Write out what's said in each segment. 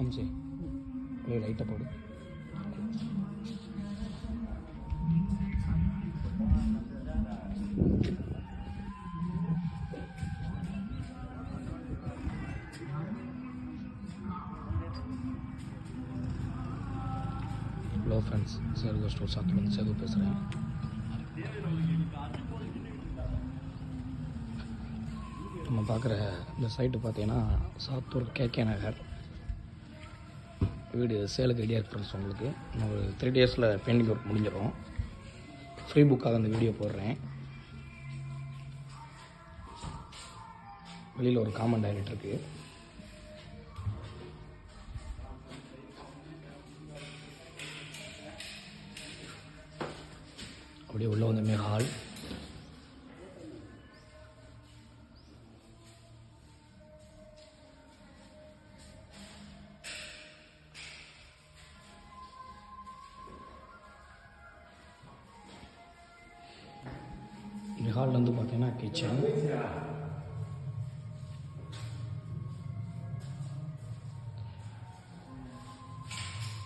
അംശേ light അപ്പോൾ hello friends Sethu store சாத்துலேருந்து சேது பேசுகிறேன் நம்ம பார்க்குற இந்த சைட்டு பார்த்தீங்கன்னா சாத்தூர் கேகே நகர் வீடு சேலுக்கு ரெடியாக இருக்கிறது ஃப்ரெண்ட்ஸ் உங்களுக்கு ஒரு த்ரீ டேஸில் பெயிண்டிங் ஒர்க் முடிஞ்சிடும் ஃப்ரீ புக்காக அந்த வீடியோ போடுறேன். வெளியில் ஒரு காமன் டைரக்ட் இருக்குது அப்படியே உள்ளே வந்தமே ஹால் இந்த ஹாலில் வந்து பார்த்தீங்கன்னா கிச்சன்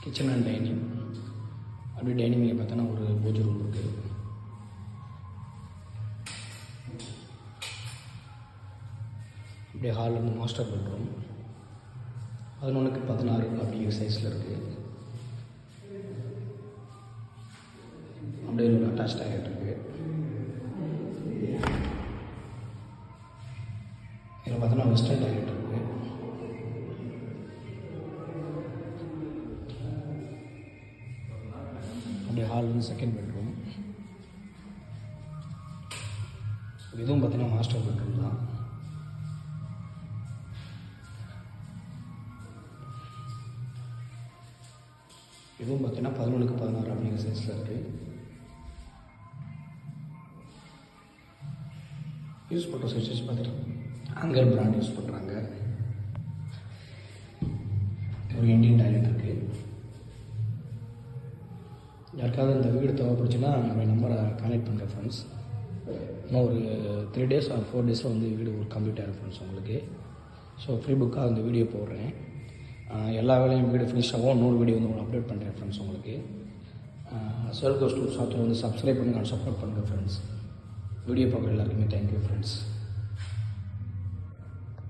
கிச்சன் அண்ட் டைனிங் அப்படியே டைனிங்கில் பார்த்தோன்னா ஒரு பூஜை ரூம் இருக்குது அப்படியே ஹால் வந்து மாஸ்டர் பெட்ரூம் பதினொன்றுக்கு பதினாறு அப்படிங்கிற சைஸில் இருக்குது அப்படியே ஒரு அட்டாச் டாய்லெட் இருக்குது இதில் பார்த்தோன்னா வெஸ்டர்ன் டாய்லெட் இருக்குது அப்படியே ஹால் வந்து செகண்ட் பெட்ரூம் இதுவும் பார்த்தீங்கன்னா மாஸ்டர் பெட்ரூம் தான். இதுவும் பார்த்தீங்கன்னா பதினொன்றுக்கு பதினாறு அப்படிங்கிற சைஸில் இருக்குது யூஸ் பண்ணுற சுவிட்சஸ் பார்த்துட்டு ஆங்கர் பிராண்ட் யூஸ் பண்ணுறாங்க ஒரு இந்தியன் டாய்லெட் இருக்குது யாருக்காவது இந்த வீடு தேவைப்படுச்சுன்னா நம்ம நம்பரை கான்டெக்ட் பண்ணுறேன் ஃப்ரெண்ட்ஸ் இன்னும் ஒரு த்ரீ டேஸ் ஆர் ஃபோர் டேஸில் வந்து வீடு ஒரு கம்ப்ளீட் ஆகிடும் ஃப்ரெண்ட்ஸ் உங்களுக்கு. ஸோ ஃப்ரீ புக்காக அந்த வீடியோ போடுறேன். எல்லா வேலையும் வீடு ஃபினிஷ் ஆகும். நூறு வீடியோ வந்து உங்களுக்கு அப்டேட் பண்ணுறேன் ஃப்ரெண்ட்ஸ் உங்களுக்கு. செல்கோ ஸ்டூ சாஃப்ட்வேர் வந்து சப்ஸ்கிரைப் பண்ணுங்கள் சப்போர்ட் பண்ணுங்கள் ஃப்ரெண்ட்ஸ் வீடியோ பார்க்குற எல்லாருக்குமே தேங்க்யூ ஃப்ரெண்ட்ஸ்